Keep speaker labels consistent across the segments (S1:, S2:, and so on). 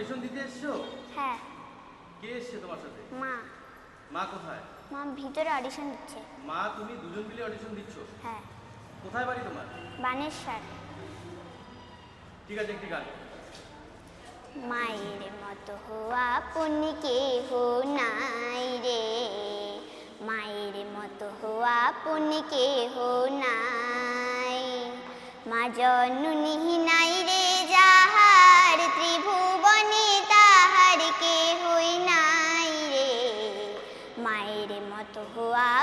S1: Audition দিতে এসছো?
S2: হ্যাঁ।
S1: কে এসছে তোমার সাথে?
S2: মা।
S1: মা কোথায়?
S2: মা ভিতরে অডিশন দিচ্ছে।
S1: মা তুমি দুজন মিলে অডিশন দিচ্ছ?
S2: হ্যাঁ।
S1: কোথায় বাড়ি তোমার?
S2: বানেশ্বর।
S1: ঠিক আছে একটি গান।
S2: মায়ের মতো হওয়া পুণ্যকে হো নাই রে। মায়ের মতো হওয়া পুণ্যকে হো নাই। মা জননী নাই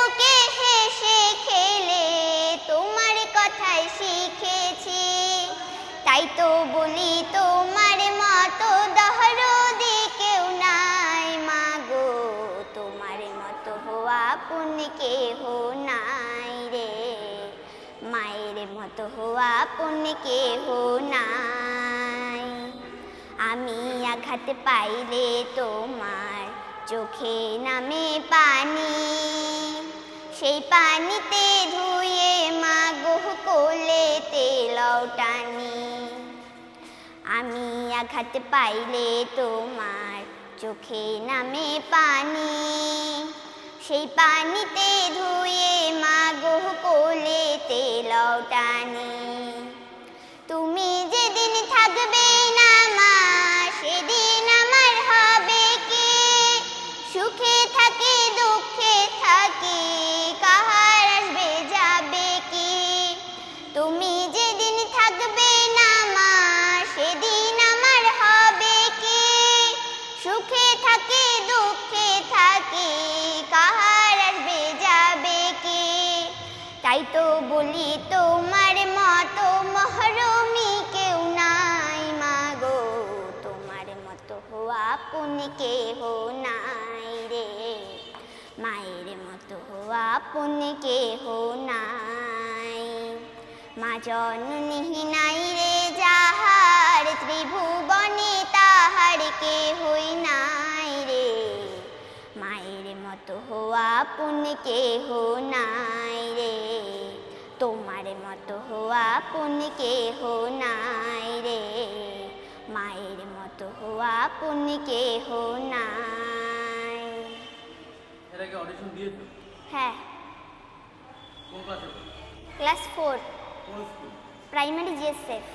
S2: বুকে হেসে খেলে, তোমার কথাই শিখেছি। তাই তো বলি তোমার মতো দহরদি কেউ নাই। মাগো, তোমার মতো হওয়া পুণ্যকে হো নাই রে। মায়ের মতো হওয়া পুণ্যকে হো নাই। আমি আঘাত পাইলে তোমার চোখে নামে পানি। সেই পানিতে ধুয়ে মা গোহ কোলেতে লটানি আমি আঘাত পাইলে তোমার চোখে নামে পানি। সেই পানিতে ধুয়ে মা গোহ কোলেতে লটানি তুমি যেদিন থাকবে হওয়া পুণ্যকে নাই রে। মায়ের মতো হওয়া পুণ্যকে হো নাই। মা জননী নাই রে, যাহার ত্রিভুবনে তাহার কে হই নাই রে। মায়ের মতো হওয়া পুণ্যকে হো নাই রে। তোমার মতো হওয়া পুণ্যকে হো নাই মতো হওয়া পুণ্যকে হো নাই
S1: এর আগে অডিশন দিয়েছো
S2: হ্যাঁ
S1: কোন ক্লাসে
S2: ক্লাস ফোর
S1: কোন স্কুল
S2: প্রাইমারি জিএসএফ